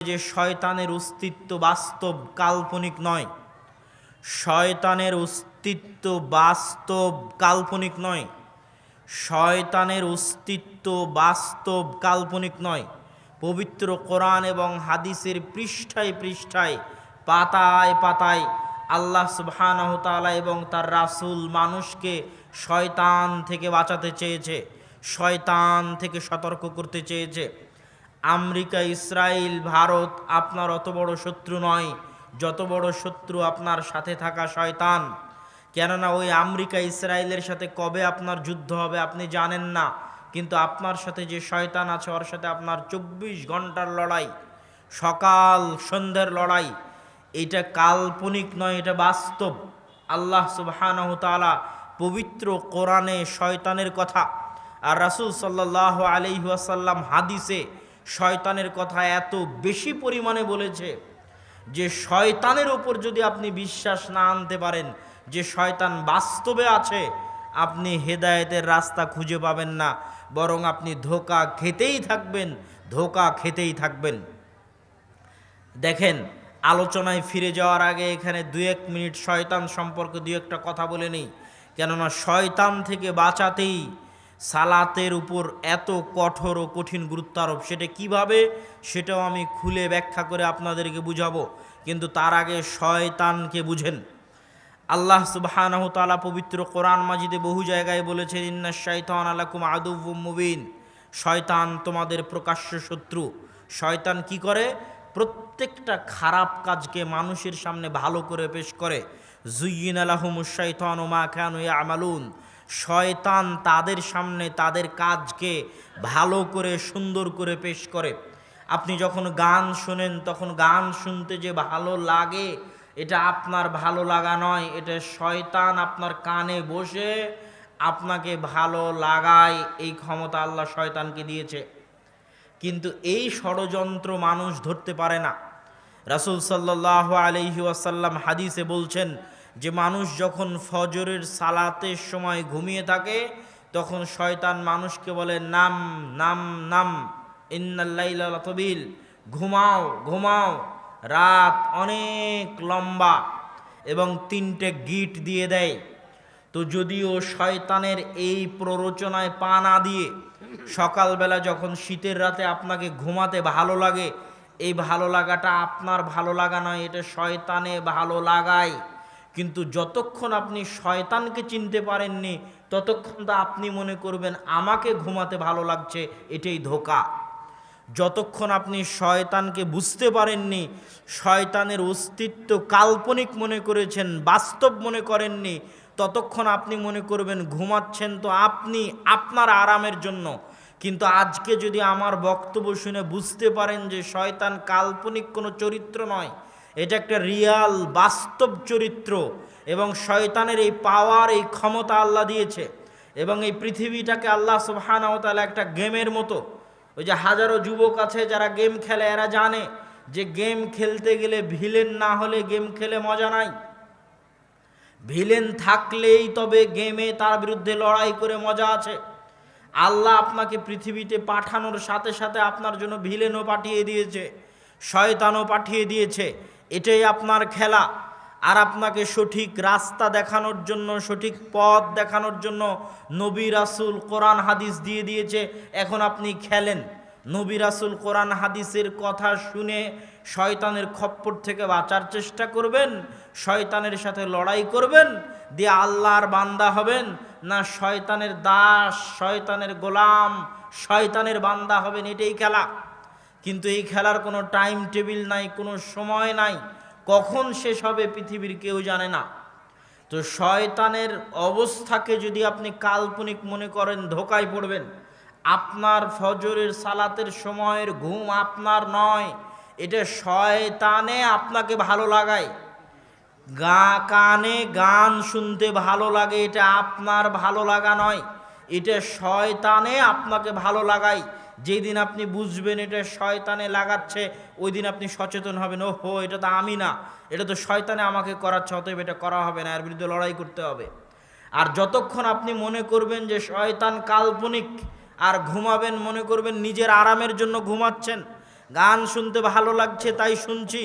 যে শয়তানের অস্তিত্ব বাস্তব কাল্পনিক নয়। শয়তানের অস্তিত্ব বাস্তব কাল্পনিক নয়। শয়তানের অস্তিত্ব বাস্তব কাল্পনিক নয়। পবিত্র কোরআন এবং হাদিসের পৃষ্ঠায় পৃষ্ঠায়, পাতায় পাতায় আল্লাহ সুবহানাহু তাআলা এবং তার রাসূল মানুষকে শয়তান থেকে বাঁচাতে চেয়েছে, শয়তান থেকে সতর্ক করতে চেয়েছে। আমেরিকা ইসরায়েল ভারত আপনার অত বড় শত্রু নয়, যত বড় শত্রু আপনার সাথে থাকা শয়তান। কেননা ওই আমেরিকা ইসরায়েলের সাথে কবে আপনার যুদ্ধ হবে আপনি জানেন না, কিন্তু আপনার সাথে যে শয়তান আছে, ওর সাথে আপনার চব্বিশ ঘণ্টার লড়াই, সকাল সন্ধ্যের লড়াই, এটা কাল্পনিক নয়, এটা বাস্তব। আল্লাহ তাআলা পবিত্র কোরআনে শয়তানের কথা। আর রাসূল সাল্লাহ আলাইহি ওয়াসাল্লাম হাদিসে শয়তানের কথা এত বেশি পরিমাণে বলেছে যে শয়তানের ওপর যদি আপনি বিশ্বাস না আনতে পারেন, যে শয়তান বাস্তবে আছে, আপনি হেদায়েতের রাস্তা খুঁজে পাবেন না। বরং আপনি ধোকা খেতেই থাকবেন, ধোকা খেতেই থাকবেন। দেখেন, আলোচনায় ফিরে যাওয়ার আগে এখানে দু এক মিনিট শয়তান সম্পর্কে দু একটা কথা বলে নিই। কেননা শয়তান থেকে বাঁচাতেই সালাতের উপর এত কঠোর ও কঠিন গুরুত্ব আরোপ সেটা কীভাবে? সেটাও আমি খুলে ব্যাখ্যা করে আপনাদেরকে বুঝাবো। কিন্তু তার আগে শয়তানকে বুঝেন। আল্লাহ সুবহানাহু তাআলা পবিত্র কোরআন মাজিদে বহু জায়গায় বলেছেন, ইন্না শাইতান আলাকুম আদুব্বুম মুবিন। শয়তান তোমাদের প্রকাশ্য শত্রু। শয়তান কি করে? প্রত্যেকটা খারাপ কাজকে মানুষের সামনে ভালো করে পেশ করে। জুইন জুইয়িন আলাহুমুশ শাইতানু মা কানু ইয়ামালুন। শয়তান তাদের সামনে তাদের কাজকে ভালো করে, সুন্দর করে পেশ করে। আপনি যখন গান শোনেন, তখন গান শুনতে যে ভালো লাগে, এটা আপনার ভালো লাগা নয়, এটা শয়তান আপনার কানে বসে আপনাকে ভালো লাগায়, এই ক্ষমতা আল্লাহ শয়তানকে দিয়েছে। কিন্তু এই ষড়যন্ত্র মানুষ ধরতে পারে না। রাসুল সাল্লাহ আলহি ওয়াসাল্লাম হাদিসে বলছেন যে মানুষ যখন ফজরের সালাতের সময় ঘুমিয়ে থাকে, তখন শয়তান মানুষকে বলে, নাম নাম নাম ইন্নাল্লাইলাতবিল ঘুমাও ঘুমাও। রাত অনেক লম্বা এবং তিনটে গিট দিয়ে দেয়। তো যদিও শয়তানের এই প্ররোচনায় পা না দিয়ে সকালবেলা যখন শীতের রাতে আপনাকে ঘুমাতে ভালো লাগে, এই ভালো লাগাটা আপনার ভালো লাগা নয়, এটা শয়তানে ভালো লাগায়। কিন্তু যতক্ষণ আপনি শয়তানকে চিনতে পারেননি, ততক্ষণ তা আপনি মনে করবেন, আমাকে ঘুমাতে ভালো লাগছে, এটাই ধোকা। যতক্ষণ আপনি শয়তানকে বুঝতে পারেননি, শয়তানের অস্তিত্ব কাল্পনিক মনে করেছেন, বাস্তব মনে করেননি, ততক্ষণ আপনি মনে করবেন, ঘুমাচ্ছেন তো আপনি, আপনার আরামের জন্য। কিন্তু আজকে যদি আমার বক্তব্য শুনে বুঝতে পারেন যে শয়তান কাল্পনিক কোনো চরিত্র নয় এটা একটা রিয়াল বাস্তব চরিত্র এবং শয়তানের এই পাওয়ার এই ক্ষমতা আল্লাহ দিয়েছে। এবং এই পৃথিবীটাকে আল্লাহ সুবহানাহু একটা গেমের মতো। ওই যে হাজারো যুবক আছে যারা গেম খেলে, এরা জানে যে গেম খেলতে গেলে ভিলেন না হলে গেম খেলে মজা নাই। ভিলেন থাকলেই তবে গেমে তার বিরুদ্ধে লড়াই করে মজা আছে। আল্লাহ আপনাকে পৃথিবীতে পাঠানোর সাথে সাথে আপনার জন্য ভিলেনও পাঠিয়ে দিয়েছে, শয়তানও পাঠিয়ে দিয়েছে। এটাই আপনার খেলা। আর আপনাকে সঠিক রাস্তা দেখানোর জন্য, সঠিক পথ দেখানোর জন্য নবী রাসুল কোরআন হাদিস দিয়ে দিয়েছে, এখন আপনি খেলেন। নবী রাসুল কোরআন হাদিসের কথা শুনে শয়তানের খপ্পর থেকে বাঁচার চেষ্টা করবেন, শয়তানের সাথে লড়াই করবেন, দিয়ে আল্লাহর বান্দা হবেন। না, শয়তানের দাস, শয়তানের গোলাম, শয়তানের বান্দা হবেন, এটাই খেলা। কিন্তু এই খেলার কোনো টাইম টেবিল নাই, কোনো সময় নাই। কখন শেষ হবে পৃথিবীর কেউ জানে না। তো শয়তানের অবস্থাকে যদি আপনি কাল্পনিক মনে করেন, ধোকায় পড়বেন, আপনার ফজরের সালাতের সময়ের ঘুম আপনার নয়, এটা শয়তানে আপনাকে ভালো লাগায়। গা কানে গান শুনতে ভালো লাগে, এটা আপনার ভালো লাগা নয়, এটা শয়তানে আপনাকে ভালো লাগায়। যেই দিন আপনি বুঝবেন এটা শয়তানে লাগাচ্ছে ওই দিন আপনি সচেতন হবেন ও হো এটা তো আমি না, এটা তো শয়তানে আমাকে করাচ্ছে, অতএব এটা করা হবে না, এর বিরুদ্ধে লড়াই করতে হবে। আর যতক্ষণ আপনি মনে করবেন যে শয়তান কাল্পনিক, আর ঘুমাবেন, মনে করবেন নিজের আরামের জন্য ঘুমাচ্ছেন, গান শুনতে ভালো লাগছে, তাই শুনছি,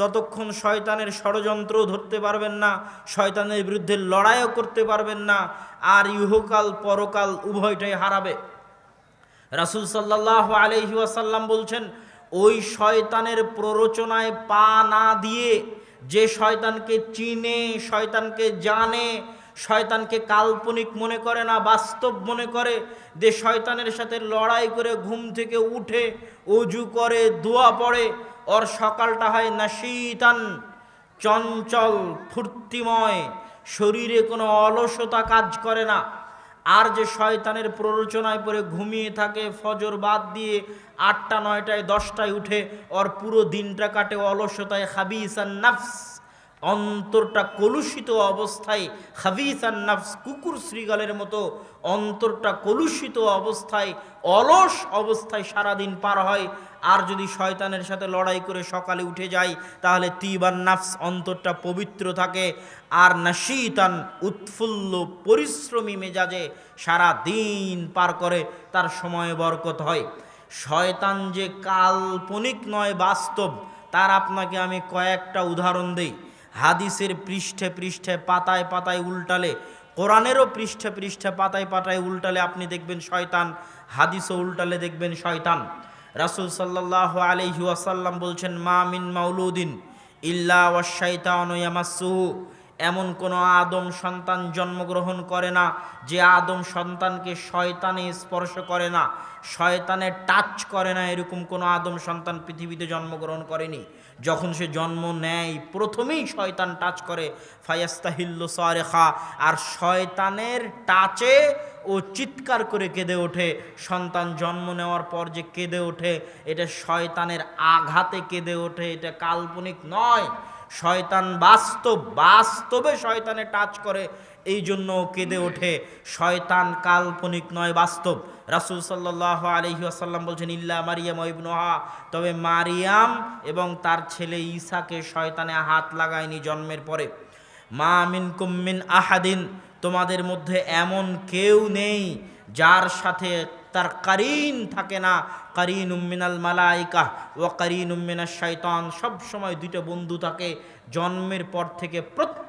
ততক্ষণ শয়তানের ষড়যন্ত্রও ধরতে পারবেন না, শয়তানের বিরুদ্ধে লড়াইও করতে পারবেন না, আর ইহকাল পরকাল উভয়টাই হারাবে। রাসুল সাল্লাহ আলহি ওয়াসাল্লাম বলছেন, ওই শয়তানের প্ররোচনায় পা না দিয়ে যে শয়তানকে চিনে, শয়তানকে জানে, শয়তানকে কাল্পনিক মনে করে না, বাস্তব মনে করে, যে শয়তানের সাথে লড়াই করে ঘুম থেকে উঠে অজু করে, দোয়া পড়ে, ওর সকালটা হয় নাশিতান, চঞ্চল, ফুর্তিময়, শরীরে কোনো অলসতা কাজ করে না। আর যে শয়তানের প্ররোচনায় পরে ঘুমিয়ে থাকে, ফজর বাদ দিয়ে আটটা, নয়টায়, দশটায় উঠে ওর পুরো দিনটা কাটে অলসতায় হাবিস নাফস। অন্তরটা কলুষিত অবস্থায় হাবিসান নাফস কুকুর শ্রীগালের মতো অন্তরটা কলুষিত অবস্থায়, অলস অবস্থায় সারাদিন পার হয়। আর যদি শয়তানের সাথে লড়াই করে সকালে উঠে যায়, তাহলে তিবান নাফস অন্তরটা পবিত্র থাকে। আর নাশিতান উৎফুল্ল পরিশ্রমী মেজাজে সারা দিন পার করে, তার সময় বরকত হয়। শয়তান যে কাল্পনিক নয়, বাস্তব, তার আপনাকে আমি কয়েকটা উদাহরণ দেই। হাদিসের পৃষ্ঠে পৃষ্ঠে, পাতায় পাতায় উল্টালে, কোরআনেরও পৃষ্ঠে পৃষ্ঠে, পাতায় পাতায় উল্টালে আপনি দেখবেন শয়তান, হাদিসও উল্টালে দেখবেন শয়তান। রাসুল সাল্লাহ আলহি ওয়াসাল্লাম বলছেন, মা মিন মাউলুদ্দিন ইল্লা ওয়াশাইতান ইয়ামাসুহু এমন কোনো আদম সন্তান জন্মগ্রহণ করে না, যে আদম সন্তানকে শয়তানে স্পর্শ করে না, শয়তানে টাচ করে না, এরকম কোনো আদম সন্তান পৃথিবীতে জন্মগ্রহণ করেনি। যখন সে জন্ম নেয়, প্রথমেই শয়তান টাচ করে, ফায়াস্তাহিল্ল সরেখা। আর শয়তানের টাচে ও চিৎকার করে কেঁদে ওঠে। সন্তান জন্ম নেওয়ার পর যে কেঁদে ওঠে, এটা শয়তানের আঘাতে কেঁদে ওঠে, এটা কাল্পনিক নয়। শয়তান বাস্তব, বাস্তবে শয়তানে টাচ করে এই জন্য কেঁদে ওঠে। শয়তান কাল্পনিক নয়, বাস্তব। রাসুল সাল্লাহ আলহি আসাল্লাম বলছেন, ইল্লা মারিয়াম ইবনুহা। তবে মারিয়াম এবং তার ছেলে ঈসাকে শয়তানে হাত লাগায়নি জন্মের পরে। মা মিন কুম্মিন আহাদিন, তোমাদের মধ্যে এমন কেউ নেই যার সাথে তার কারিন থাকে না। কারিন উম্মিনাল মালাইকা ও কারিন উম্মিনা শৈতান সব সময় দুইটা বন্ধু থাকে। জন্মের পর থেকে প্রত্যেক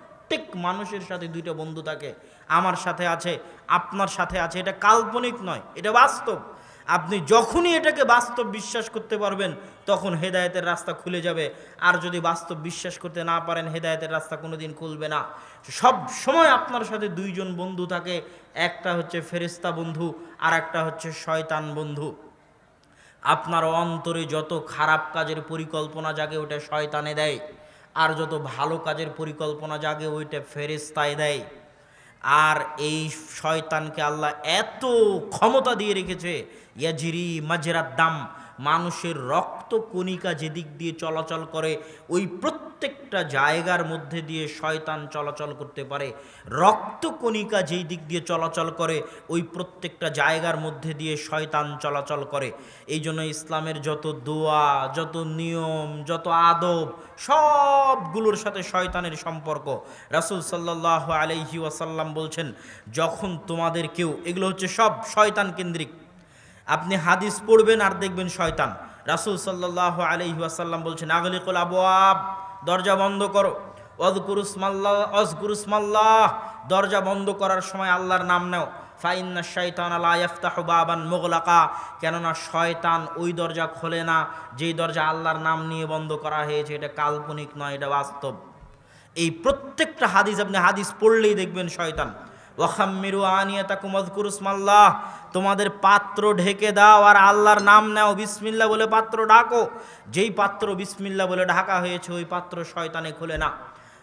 মানুষের সাথে দুইটা বন্ধু থাকে। আমার সাথে আছে, আপনার সাথে আছে। এটা কাল্পনিক নয়, এটা বাস্তব। আপনি যখনই এটাকে বাস্তব বিশ্বাস করতে পারবেন, তখন হেদায়েতের রাস্তা খুলে যাবে। আর যদি বাস্তব বিশ্বাস করতে না পারেন, হেদায়তের রাস্তা কোনোদিন খুলবে না। সব সময় আপনার সাথে দুইজন বন্ধু থাকে। একটা হচ্ছে ফেরিস্তা বন্ধু, আর একটা হচ্ছে শয়তান বন্ধু। আপনার অন্তরে যত খারাপ কাজের পরিকল্পনা জাগে, ওটা শয়তানে দেয়। আর যত ভালো কাজের পরিকল্পনা জাগে, ওইটা ফেরেস্তায় দেয়। আর এই শয়তানকে আল্লাহ এত ক্ষমতা দিয়ে রেখেছে, ইয়াজিরি মাঝেরার দাম মানুষের রক্ত কণিকা যেদিক দিয়ে চলাচল করে, ওই প্রত্যেকটা জায়গার মধ্যে দিয়ে শয়তান চলাচল করতে পারে। রক্ত কণিকা যেই দিক দিয়ে চলাচল করে, ওই প্রত্যেকটা জায়গার মধ্যে দিয়ে শয়তান চলাচল করে। এই জন্য ইসলামের যত দোয়া, যত নিয়ম, যত আদব, সবগুলোর সাথে শয়তানের সম্পর্ক। রাসুল সাল্লাহ আলহি ওয়াসাল্লাম বলছেন, যখন তোমাদের কেউ, এগুলো হচ্ছে সব শয়তান কেন্দ্রিক। আপনি হাদিস পড়বেন আর দেখবেন শয়তান। রাসুল সাল্লাহ আলি আলহিহাসাল্লাম বলছেন, আগলিকুল আবুয়াব দরজা বন্ধ করো। অজগুরুসমাল্লাহ অজগুরুসমাল্লাহ দরজা বন্ধ করার সময় আল্লাহর নাম নেও। ফাইন্না শয়তান আলাইফতাহ বাবান মোগলাকা, কেননা শয়তান ওই দরজা খোলে না, যেই দরজা আল্লাহর নাম নিয়ে বন্ধ করা হয়েছে, এটা কাল্পনিক নয়, এটা বাস্তব। এই প্রত্যেকটা হাদিস আপনি হাদিস পড়লেই দেখবেন শয়তান। ওয়াখাম্মিরু আনিয়াতাকুম আযকুরুসমাল্লাহ তোমাদের পাত্র ঢেকে দাও আর আল্লাহর নাম নাও বিসমিল্লা বলে পাত্র ডাকো। যেই পাত্র বিসমিল্লা বলে ঢাকা হয়েছে, ওই পাত্র শয়তানে খুলে না।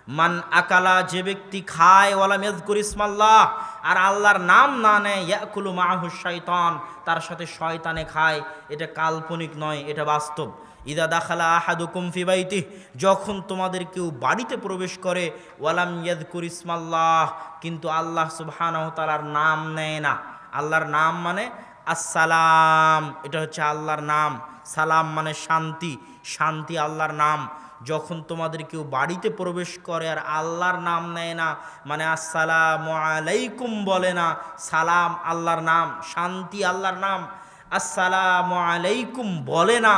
মান আকালা, যে ব্যক্তি খায় ওয়ালা মেজকুর ইসমাল্লাহ, আর আল্লাহর নাম না নেয়, ইয়াকুলু মাহু শয়তান তার সাথে শয়তানে খায়, এটা কাল্পনিক নয়, এটা বাস্তব। ইদা দাখালা আহাদুকুম ফি বাইতি যখন তোমাদের কেউ বাড়িতে প্রবেশ করে, ওয়ালাম ইয়াদকুর ইসমাল্লাহ, কিন্তু আল্লাহ সুবহানাহু তাআলার নাম নেয় না। আল্লাহর নাম মানে আসসালাম, এটা হচ্ছে আল্লাহর নাম। সালাম মানে শান্তি শান্তি আল্লাহর নাম। যখন তোমাদের কেউ বাড়িতে প্রবেশ করে আর আল্লাহর নাম নেয় না মানে আসসালাম আলাইকুম বলে না, সালাম আল্লাহর নাম, শান্তি আল্লাহর নাম, আসসালাম আলাইকুম বলে না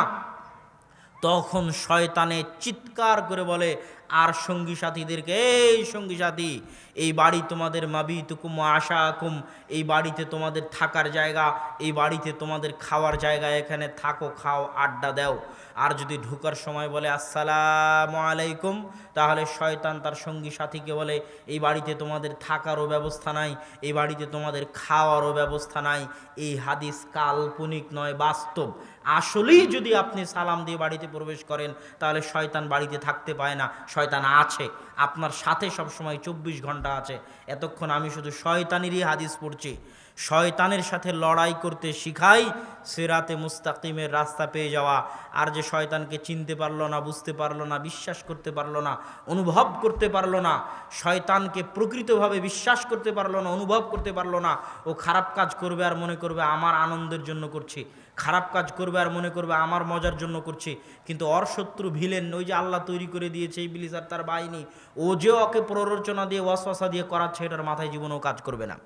তখন শয়তানে চিৎকার করে বলে আর সঙ্গী সাথীদেরকে, এই সঙ্গী সাথী, এই বাড়ি তোমাদের মাবি তুকুম আশা আকুম এই বাড়িতে তোমাদের থাকার জায়গা, এই বাড়িতে তোমাদের খাওয়ার জায়গা, এখানে থাকো, খাও, আড্ডা দাও। আর যদি ঢুকার সময় বলে, আসসালামু আলাইকুম, তাহলে শয়তান তার সঙ্গী সাথীকে বলে, এই বাড়িতে তোমাদের থাকারও ব্যবস্থা নাই, এই বাড়িতে তোমাদের খাওয়ারও ব্যবস্থা নাই। এই হাদিস কাল্পনিক নয়, বাস্তব। আসলেই যদি আপনি সালাম দিয়ে বাড়িতে প্রবেশ করেন, তাহলে শয়তান বাড়িতে থাকতে পায় না। শয়তান আছে আপনার সাথে সবসময় চব্বিশ ঘণ্টা আছে। এতক্ষণ আমি শুধু শয়তানেরই হাদিস পড়ছি। শয়তানের সাথে লড়াই করতে শিখাই, সেরাতে মুস্তাকিমের রাস্তা পেয়ে যাওয়া। আর যে শয়তানকে চিনতে পারল না, বুঝতে পারল না, বিশ্বাস করতে পারল না, অনুভব করতে পারল না, শয়তানকে প্রকৃতভাবে বিশ্বাস করতে পারল না, অনুভব করতে পারল না, ও খারাপ কাজ করবে আর মনে করবে, আমার আনন্দের জন্য করছি। খারাপ কাজ করবে আর মনে করবে, আমার মজার জন্য করছি। কিন্তু অর শত্রু ভিলেন, ওই যে আল্লাহ তৈরি করে দিয়েছে এই বিলিস আর তার বাহিনী, ও যে ওকে প্ররোচনা দিয়ে, ওয়াসওয়াসা দিয়ে করাচ্ছে, এটার মাথায় জীবনেও কাজ করবে না।